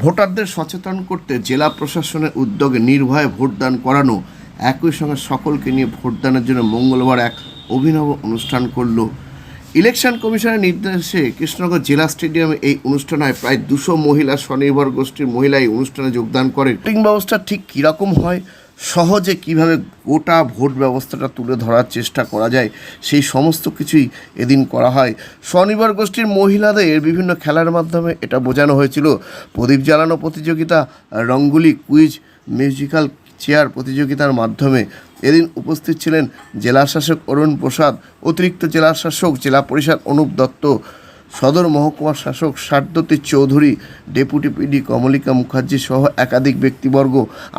ভোটারদের সচেতন করতে জেলা প্রশাসনের উদ্যোগে নির্ভয়ে ভোটদান করানো, একই সঙ্গে সকলকে নিয়ে ভোটদানের জন্য মঙ্গলবার এক অভিনব অনুষ্ঠান করল। ইলেকশন কমিশনের নির্দেশে কৃষ্ণনগর জেলা স্টেডিয়ামে এই অনুষ্ঠান প্রায় দুশো মহিলা স্বনির্ভর গোষ্ঠীর মহিলা এই অনুষ্ঠানে যোগদান করে ভোটিং ব্যবস্থা ঠিক কীরকম হয়? সহজে কীভাবে গোটা ভোট ব্যবস্থাটা তুলে ধরার চেষ্টা করা যায়, সেই সমস্ত কিছুই এদিন করা হয়। স্বনির্ভর গোষ্ঠীর মহিলাদের বিভিন্ন খেলার মাধ্যমে এটা বোঝানো হয়েছিল। প্রদীপ জ্বালানো প্রতিযোগিতা, রঙ্গুলি, কুইজ, মিউজিক্যাল চেয়ার প্রতিযোগিতার মাধ্যমে। এদিন উপস্থিত ছিলেন জেলা শাসক অরুণ প্রসাদ, অতিরিক্ত জেলা শাসক জেলা পরিষদ অনুপ দত্ত সদর মহকুমা শাসক Sardati Chowdhury, deputy P D Kamalika Mukherjee সহ একাধিক ব্যক্তিবর্গ।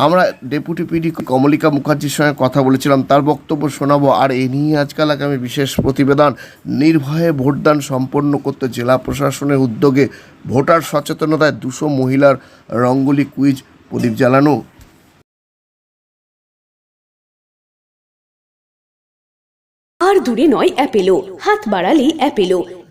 আমরা ডেপুটি পিডি কমলিকা মুখার্জির সঙ্গে কথা বলেছিলাম, তার বক্তব্য শোনাবো আর এই নিয়ে আজকাল আগামী বিশেষ প্রতিবেদন। নির্ভয়ে ভোটদান সম্পন্ন করতে জেলা প্রশাসনের উদ্যোগে ভোটার সচেতনতায় দুশো মহিলার রঙ্গোলি কুইজ প্রদীপ জ্বালানো। আর দূরে নয়, অ্যাপেলো। হাত বাড়ালেই Apollo.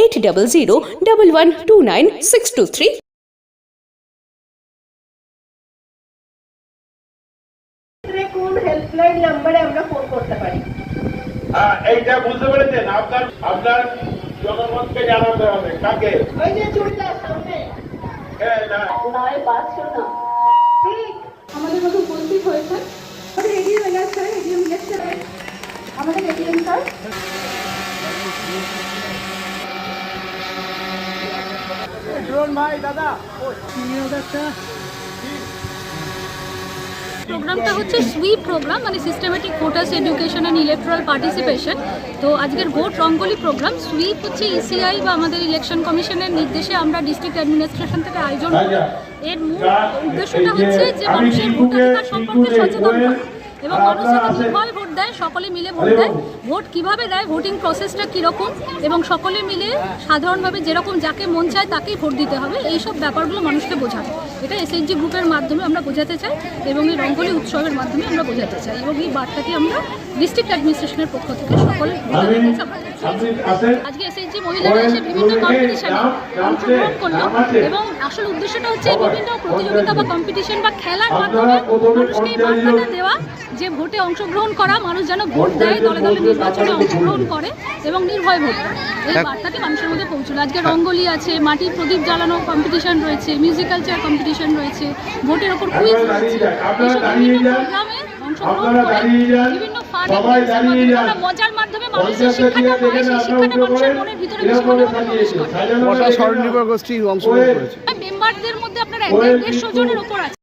Eight double zero double one two nine six two three কোন হেল্পলাইন নাম্বারে আমরা ফোন করতে পারি। হ্যাঁ এইটা বুঝতে পেরেছেন? আপনার আপনার জনগণকে জানাতে হবে। কাকে? ওই যে চুড়িদার সামনে। হ্যাঁ না নয় পাঁচ শূন্য ঠিক আমাদের মধ্যে উপস্থিত হয়েছেন। আমাদের এডিএম ইলেকশন এডিএম ইলেকশন আমাদের এডিএম স্যার প্রোগ্রামটা হচ্ছে সুইপ প্রোগ্রাম মানে systematic voters education and electoral participation তো আজকের ভোট রঙ্গলি প্রোগ্রাম সুইপ হচ্ছে ইসিআই বা আমাদের ইলেকশন কমিশনের নির্দেশে আমরা ডিস্ট্রিক্ট অ্যাডমিনিস্ট্রেশন থেকে আয়োজন করি। এর মূল উদ্দেশ্যটা হচ্ছে যে মানুষের ভোটাধিকার সম্পর্কে সচেতন করা এবং মানুষ যাতে নির্ভয় দেয় সকলে মিলে ভোট দেয়। ভোট কীভাবে দেয় ভোটিং প্রসেসটা কীরকম এবং সকলে মিলে সাধারণভাবে যেরকম যাকে মন চায় তাকেই ভোট দিতে হবে। এই সব ব্যাপারগুলো মানুষকে বোঝানো। এটা এসএইচজি গ্রুপের মাধ্যমে আমরা বোঝাতে চাই এবং এই রঙ্গলি উৎসবের মাধ্যমে আমরা বোঝাতে চাই এবং এই বার্তাটি আমরা ডিস্ট্রিক্ট অ্যাডমিনিস্ট্রেশনের পক্ষ থেকে সকল আজকে এসএইচজি মহিলারা এসে বিভিন্ন কম্পিটিশনে অংশগ্রহণ করল এবং আসল উদ্দেশ্যটা হচ্ছে বিভিন্ন প্রতিযোগিতা বা কম্পিটিশন বা খেলার মাধ্যমে মানুষকে এই বার্তাটা দেওয়া। যে ভোটে অংশগ্রহণ করা মানুষ যেন ভোট দেয় দলে দলে নির্বাচনে অংশগ্রহণ করে এবং নির্ভয় ভোট দেয়। এই বার্তাটি মানুষের মধ্যে পৌঁছলো। আজকে রঙ্গোলি আছে মাটির প্রদীপ জ্বালানো কম্পিটিশন রয়েছে মিউজিক্যাল চেয়ার কম্পিটিশন রয়েছে ভোটের ওপর কুইজ রয়েছে। এইসব বিভিন্ন প্রোগ্রামে অংশগ্রহণ করে বিভিন্ন ফান মজার মাধ্যমে মানুষের শিক্ষাটা পায় সেই শিক্ষাটা মানুষের মনের ভিতরে বেশি প্রবেশ করে গোষ্ঠী অংশগ্রহণ করেছে। মেম্বারদের মধ্যে আপনার এক দেড়শো জনের ওপর আছে।